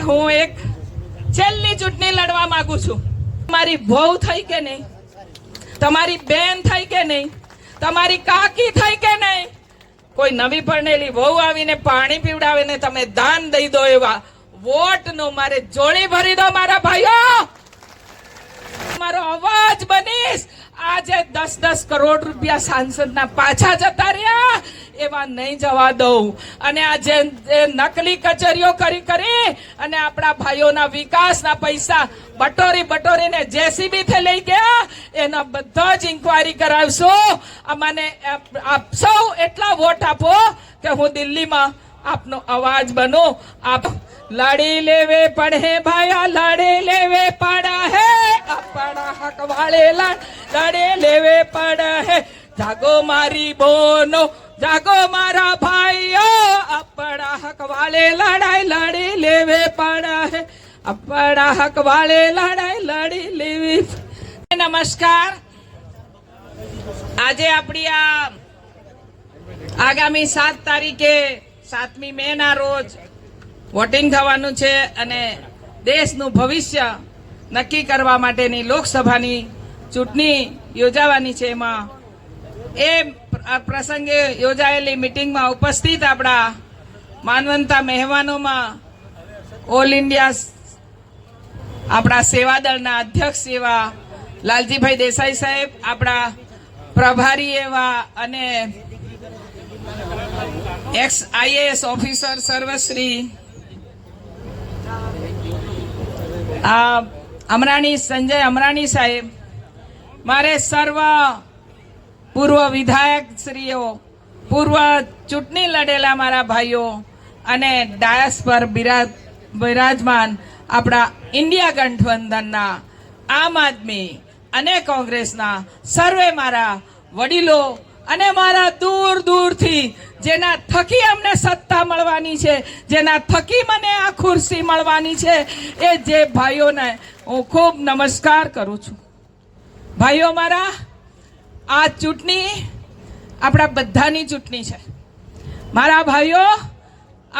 હું એક છેલ્લી ચૂંટણી લડવા માંગુ છું. તમારી વહુ થઈ કે નહીં? તમારી બેન થઈ કે નહીં? તમારી કાકી થઈ કે નહીં? કોઈ નવી પરણેલી વહુ આવીને પાણી પીવડાવે ને તમે દાન દઈ દો એવા વોટ નો મારે જોડી ભરી દો મારા ભાઈઓ! મારો અવાજ બનીશ. આજે દસ દસ કરોડ રૂપિયા સાંસદના પાછા જતા રહ્યા, એવા નહીં જવા દઉં. અને આ જે નકલી કચેરીઓ કરી કરી અને આપણા ભાઈઓના વિકાસના પૈસા બટોરી બટોરીને જેસીબી થી લઈ ગયા, એના બધા જ ઇન્કવાયરી કરાવશું. અમને આપ- સૌ એટલા વોટ આપો કે હું દિલ્હીમાં આપનો અવાજ બનો. આપ લડી લેવે પડે ભાયા, લડી લેવે પડા હે. આપણા હક વાળે લડી લેવે પડ. હે જાગો મારી બોનો, જાગો મારા ભાઈઓ. આપણા હક વાળે લડાઈ લડી લેવે પડ. હે આપણા હક વાળે લડાઈ લડી લેવી. નમસ્કાર. આજે આપણી આ આગામી સાત તારીખે સાતમી મે ના રોજ વોટિંગ થવાનું છે અને દેશનું ભવિષ્ય નક્કી કરવા માટેની લોકસભાની ચૂંટણી યોજાવાની છે એમાં. એ પ્રસંગે યોજાયેલી મિટિંગમાં ઉપસ્થિત આપણા માનવંતા મહેમાનોમાં ઓલ ઇન્ડિયા આપણા સેવાદળના અધ્યક્ષ એવા લાલજીભાઈ દેસાઈ સાહેબ, આપણા પ્રભારી એવા અને એક્સ આઈએએસ ઓફિસર સર્વશ્રી, આ અમરાણી સંજય અમરાણી સાહેબ મારે સર્વ પૂર્વ વિધાયક શ્રીઓ, પૂર્વ ચૂંટણી લડેલા મારા ભાઈઓ અને ડાયસ પર બિરાજ, બિરાજમાન આપણા ઇન્ડિયા ગઠબંધનના આમ આદમી અને કોંગ્રેસના સર્વે મારા વડીલો અને મારા દૂર દૂરથી જેના થકી અમને સત્તા મળવાની છે, જેના થકી મને આ ખુરશી મળવાની છે, એ જે ભાઈઓને હું ખૂબ નમસ્કાર કરું છું. ભાઈઓ મારા આ ચૂંટણી આપણા બધાની ચૂંટણી છે. મારા ભાઈઓ,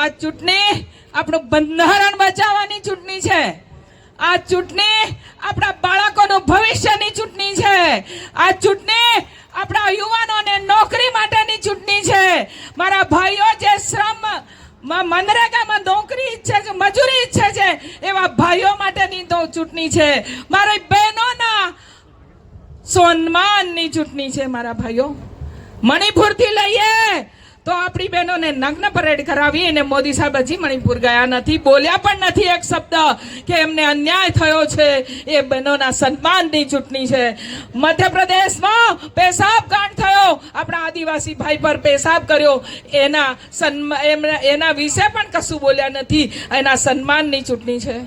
આ ચૂંટણી આપણું બંધારણ બચાવવાની ચૂંટણી છે. આ ચૂંટણી આપણા બાળકોનું ભવિષ્યની ચૂંટણી છે. આ ચૂંટણી આપણા યુવાનોને નોકરી માટેની ચૂંટણી છે. મારા ભાઈઓ, જે શ્રમ મનરેગામાં નોકરી ઈચ્છે છે, મજૂરી ઈચ્છે છે, એવા ભાઈઓ માટેની ચૂંટણી છે. મારી બહેનોના સન્માનની ચૂંટણી છે, મારા ભાઈઓ. મણિપુરથી લઈએ તો આપણી બહેનોને નગ્ન પરેડ કરાવી અને મોદી સાહેબ હજી મણિપુર ગયા નથી. બોલ્યા પણ નથી એક શબ્દ કે એમને અન્યાય થયો છે. એ બહેનોના સન્માનની ચૂંટણી છે. મધ્યપ્રદેશમાં પેશાબ કાંડ થયો. આપણા આદિવાસી ભાઈ પર પેશાબ કર્યો. એના સન્માન એના વિશે પણ કશું બોલ્યા નથી. એના સન્માનની ચૂંટણી છે.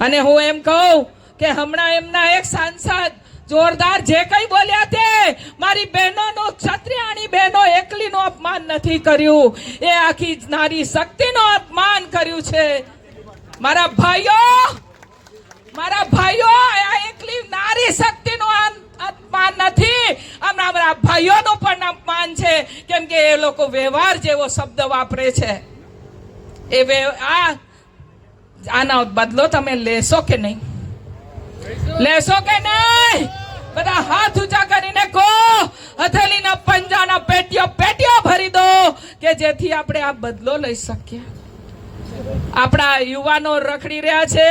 અને હું એમ કહું કે હમણાં એમના એક સાંસદ જોરદાર જે કઈ બોલ્યા તે, મારી બહેનોનું ક્ષત્રિયાણી બહેનો એકલીનું અપમાન નથી કર્યું. એ આખી નારી શક્તિનું અપમાન કર્યું છે. મારા ભાઈઓ મારા ભાઈઓ આ એકલી નારી શક્તિનું અપમાન નથી. અમારા મારા ભાઈઓનું પણ અપમાન છે. કેમ કે એ લોકો વ્યવહાર જેવો શબ્દ વાપરે છે. એ આ, આનો બદલો તમે લેશો કે નહીં? લેશો કે નહીં? બધા હાથ ઊંચા કરીને કહો હથેલીના પંજાના પેટીઓ પેટીઓ ભરી દો કે જેથી આપણે આ બદલો લઈ શકીએ. આપણા યુવાનો રખડી રહ્યા છે.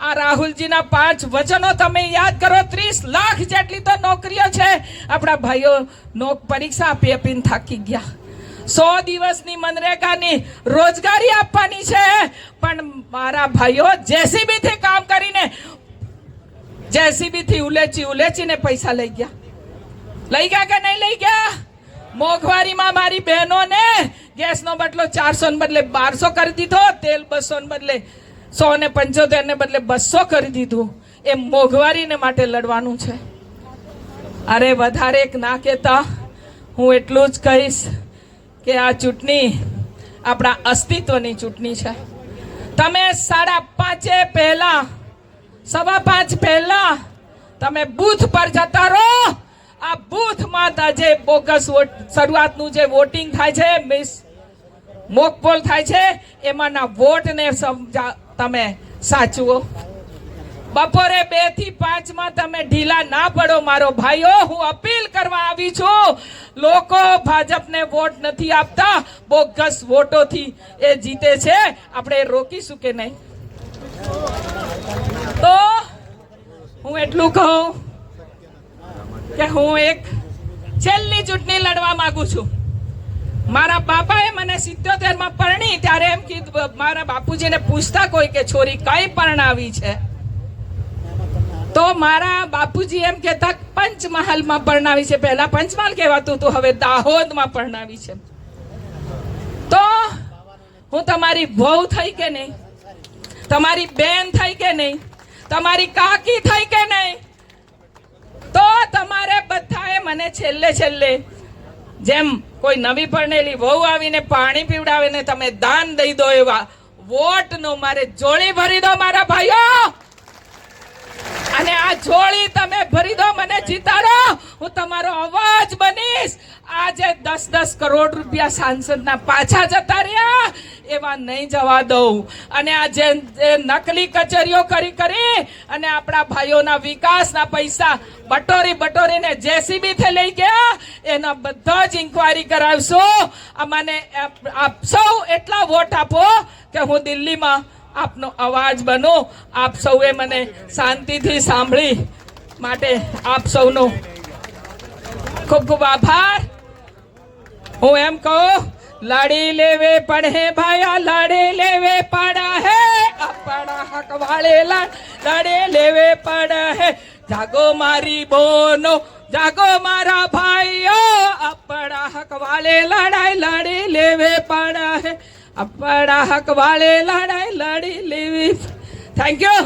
આ રાહુલજીના પાંચ વચનો તમે યાદ કરો, ત્રીસ લાખ જેટલી તો નોકરીઓ છે. આપણા ભાઈઓ નોક પરીક્ષા આપી આપીને થાકી ગયા. સો દિવસની મનરેગાની રોજગારી આપવાની છે. પણ મારા ભાઈઓ જેસીબી થી કામ કરીને જેસીબી થી ઉલેચી, ઉલેચીને પૈસા લઈ ગયા. લઈ ગયા કે નહીં લઈ ગયા? મોંઘવારીમાં મારી બહેનોને ગેસનો બદલો ચારસો ને બદલે બારસો કરી દીધો, તેલ બસો ને બદલે સો ને પંચોતેર ને બદલે બસો કરી દીધું. એ મોંઘવારીને માટે લડવાનું છે. અરે વધારે એક ના કહેતા. હું એટલું જ કહીશ કે આ ચૂંટણી આપણા અસ્તિત્વની ચૂંટણી છે. તમે સાડા પાંચે પહેલા સવા પાંચ પહેલા તમે બૂથ પર જતા રહો. આ બૂથમાં જે બોગસ વોટ, શરૂઆતનું જે વોટિંગ થાય છે, મિસ મોક પોલ થાય છે, એમાંના વોટને સમજા, તમે સાચવો. બપોરે બેથી પાંચમાં તમે ઢીલા ના પડો, મારો ભાઈઓ, હું અપીલ કરવા આવી છું. લોકો ભાજપને વોટ નથી આપતા, બોગસ વોટોથી એ જીતે છે. આપણે રોકીશું કે નહીં? તો હું એટલું કહું કે હું એક છેલ્લી ચૂંટણી લડવા માંગુ છું. મારા બાપાએ મને સિત્યોતેરમાં પરણી ત્યારે એમ કીધું મારા બાપુજીને પૂછતા કોઈ કે છોરી કઈ પરણાવી છે? તો મારા બાપુજી એમ કહેતા, પંચમહાલમાં પરણાવી છે. પહેલા પંચમહાલ કહેવાતું હતું, હવે દાહોદમાં પરણાવી છે. તો હું તમારી વહુ થઈ કે નહીં? તમારી બેન થઈ કે નહીં? તમારી કાકી થઈ કે નહીં? તો તમારે બધાએ મને છેલ્લે છેલ્લે જેમ કોઈ નવી પરણેલી વહુ આવીને પાણી પીવડાવે ને તમે દાન દઈ દો એવા વોટનો મારે જોડી ભરી દો મારા ભાઈઓ! અને આ જોડી તમે ભરી દો, મને જીતાડો. હું તમારો અવાજ બનીશ. આજે દસ દસ કરોડ રૂપિયા સાંસદના પાછા જતા રહ્યા, એવા નહીં જવા દઉં. અને આ જે નકલી કચેરીઓ કરી કરી અને આપણા ભાઈઓના વિકાસના પૈસા બટોરી બટોરીને જેસીબી થી લઈ ગયા, એના બધા જ ઇન્કવાયરી કરાવશો. મને આપ સૌ એટલા વોટ આપો કે હું દિલ્હીમાં આપનો અવાજ બનો. આપ સૌએ મને શાંતિથી સાંભળી માટે આપ સૌનો ખૂબ ખૂબ આભાર. હું એમ કહું, લડી લેવે પડે ભાયા, લડી લેવે પડા હે. આપણા હક વાળે લડે લેવે પડ હે. જાગો મારી બોનો, જાગો મારા ભાઈઓ. આપણા હક વાળે લડાઈ લડી લેવે પડ હે. આપણા હક વાળે લડાઈ લડી લેવી થેન્ક યુ